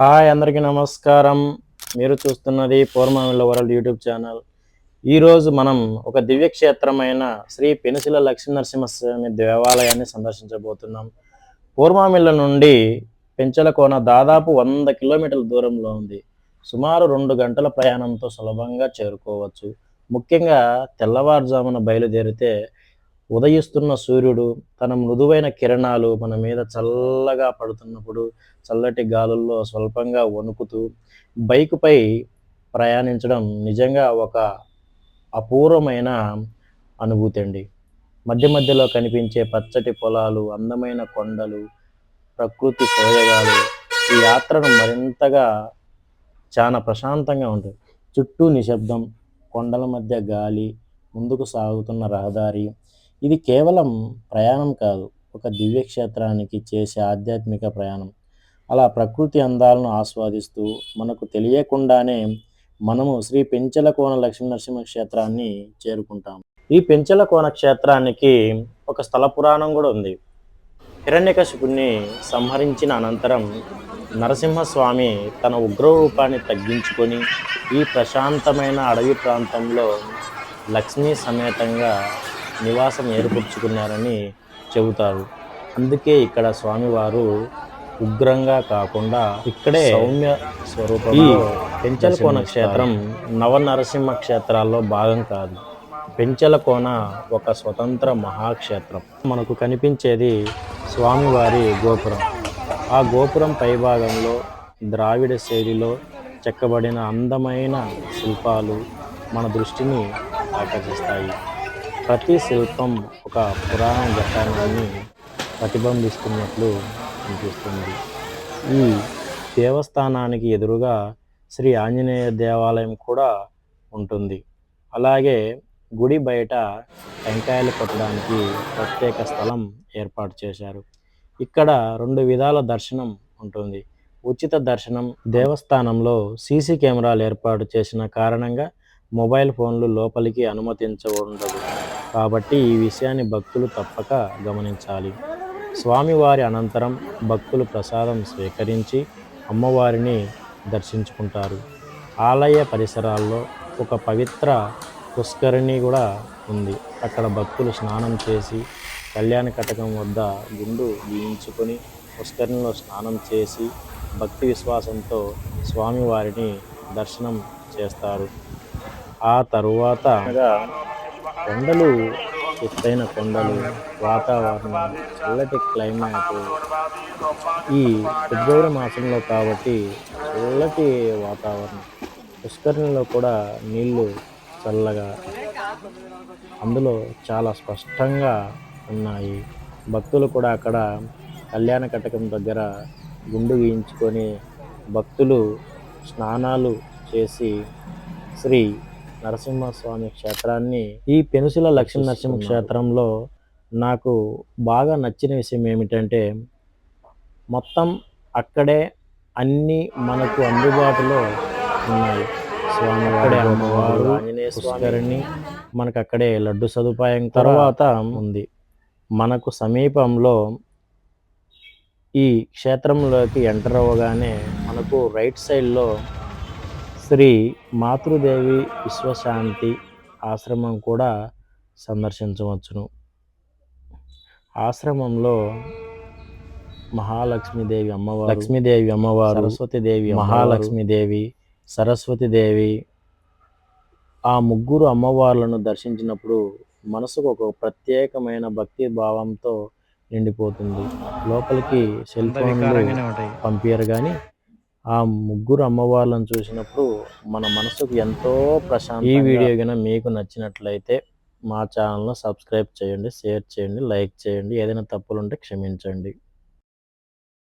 Hi అందరికీ నమస్కారం. మీరు చూస్తున్నది పూర్వమిల్ల వరల్డ్ యూట్యూబ్ ఛానల్. ఈరోజు మనం ఒక దివ్యక్షేత్రమైన శ్రీ పెనుసిల లక్ష్మీనరసింహస్వామి దేవాలయాన్ని సందర్శించబోతున్నాం. పూర్వమిల్ల నుండి పెంచలకోన దాదాపు వంద కిలోమీటర్ల దూరంలో ఉంది. సుమారు రెండు గంటల ప్రయాణంతో సులభంగా చేరుకోవచ్చు. ముఖ్యంగా తెల్లవారుజామున బయలుదేరితే ఉదయిస్తున్న సూర్యుడు తన మృదువైన కిరణాలు మన మీద చల్లగా పడుతున్నప్పుడు చల్లటి గాలుల్లో స్వల్పంగా వణుకుతూ బైకుపై ప్రయాణించడం నిజంగా ఒక అపూర్వమైన అనుభూతి అండి మధ్య మధ్యలో కనిపించే పచ్చటి పొలాలు అందమైన కొండలు ప్రకృతి సోయగాలు ఈ యాత్రను మరింతగా చాలా ప్రశాంతంగా ఉంటుంది చుట్టూ నిశ్శబ్దం కొండల మధ్య గాలి ముందుకు సాగుతున్న రహదారి ఇది కేవలం ప్రయాణం కాదు ఒక దివ్యక్షేత్రానికి చేసే ఆధ్యాత్మిక ప్రయాణం. అలా ప్రకృతి అందాలను ఆస్వాదిస్తూ మనకు తెలియకుండానే మనము శ్రీ పెంచలకోన లక్ష్మీనరసింహ క్షేత్రాన్ని చేరుకుంటాం ఈ పెంచలకోన క్షేత్రానికి ఒక స్థల పురాణం కూడా ఉంది. హిరణ్యకశిపుణ్ణి సంహరించిన అనంతరం నరసింహస్వామి తన ఉగ్ర రూపాన్ని తగ్గించుకొని ఈ ప్రశాంతమైన అడవి ప్రాంతంలో లక్ష్మీ సమేతంగా నివాసం ఏర్పరచుకున్నారని చెబుతారు. అందుకే ఇక్కడ స్వామివారు ఉగ్రంగా కాకుండా ఇక్కడే సౌమ్య స్వరూపం పెంచలకోన క్షేత్రం నవనరసింహ క్షేత్రాల్లో భాగం కాదు. పెంచలకోన ఒక స్వతంత్ర మహాక్షేత్రం. మనకు కనిపించేది స్వామివారి గోపురం. ఆ గోపురం పైభాగంలో ద్రావిడ శైలిలో చెక్కబడిన అందమైన శిల్పాలు మన దృష్టిని ఆకర్షిస్తాయి. ప్రతి శిల్పం ఒక పురాణ ఘట్టాన్ని ప్రతిబింబిస్తున్నట్లు అనిపిస్తుంది. ఈ దేవస్థానానికి ఎదురుగా శ్రీ ఆంజనేయ దేవాలయం కూడా ఉంటుంది. అలాగే గుడి బయట టెంకాయలు కొట్టడానికి ప్రత్యేక స్థలం ఏర్పాటు చేశారు. ఇక్కడ రెండు విధాల దర్శనం ఉంటుంది. ఉచిత దర్శనం దేవస్థానంలో సీసీ కెమెరాలు ఏర్పాటు చేసిన కారణంగా మొబైల్ ఫోన్లు లోపలికి అనుమతించబడదు కాబట్టి ఈ విషయాన్ని భక్తులు తప్పక గమనించాలి. స్వామివారి అనంతరం భక్తులు ప్రసాదం స్వీకరించి అమ్మవారిని దర్శించుకుంటారు. ఆలయ పరిసరాల్లో ఒక పవిత్ర పుష్కరిణి కూడా ఉంది. అక్కడ భక్తులు స్నానం చేసి కళ్యాణ కటకం వద్ద గుండు గీయించుకొని పుష్కరిణిలో స్నానం చేసి భక్తి విశ్వాసంతో స్వామివారిని దర్శనం చేస్తారు. ఆ తరువాత కొండలు ఎత్తైన కొండలు వాతావరణం చల్లటి క్లైమేట్ ఈ ఫిబ్రవరి మాసంలో కాబట్టి చల్లటి వాతావరణం. పుష్కరిణిలో కూడా నీళ్ళు చల్లగా అందులో చాలా స్పష్టంగా ఉన్నాయి. భక్తులు కూడా అక్కడ కళ్యాణ కటకం దగ్గర గుండు గీయించుకొని భక్తులు స్నానాలు చేసి శ్రీ నరసింహస్వామి క్షేత్రాన్ని ఈ పెనుసిల లక్ష్మీ నరసింహ క్షేత్రంలో నాకు బాగా నచ్చిన విషయం ఏమిటంటే మొత్తం అక్కడే అన్నీ మనకు అందుబాటులో ఉన్నాయి. స్వామివారి అమ్మవారు పుష్కరిణి మనకు అక్కడే లడ్డు సదుపాయం తర్వాత ఉంది. మనకు సమీపంలో ఈ క్షేత్రంలోకి ఎంటర్ అవ్వగానే మనకు రైట్ సైడ్లో శ్రీ మాతృదేవి విశ్వశాంతి ఆశ్రమం కూడా సందర్శించవచ్చును. ఆశ్రమంలో మహాలక్ష్మీదేవి అమ్మవారు లక్ష్మీదేవి అమ్మవారు సరస్వతీదేవి మహాలక్ష్మీదేవి సరస్వతీదేవి ఆ ముగ్గురు అమ్మవార్లను దర్శించినప్పుడు మనసుకు ఒక ప్రత్యేకమైన భక్తి భావంతో నిండిపోతుంది. లోపలికి సెల్ ఫోన్లు పంపించరు కానీ ఆ ముగ్గురు అమ్మవార్లను చూసినప్పుడు మన మనసుకు ఎంతో ప్రశాంత ఈ వీడియో కనుక మీకు నచ్చినట్లయితే మా ఛానల్ను సబ్స్క్రైబ్ చేయండి షేర్ చేయండి లైక్ చేయండి. ఏదైనా తప్పులు ఉంటే క్షమించండి.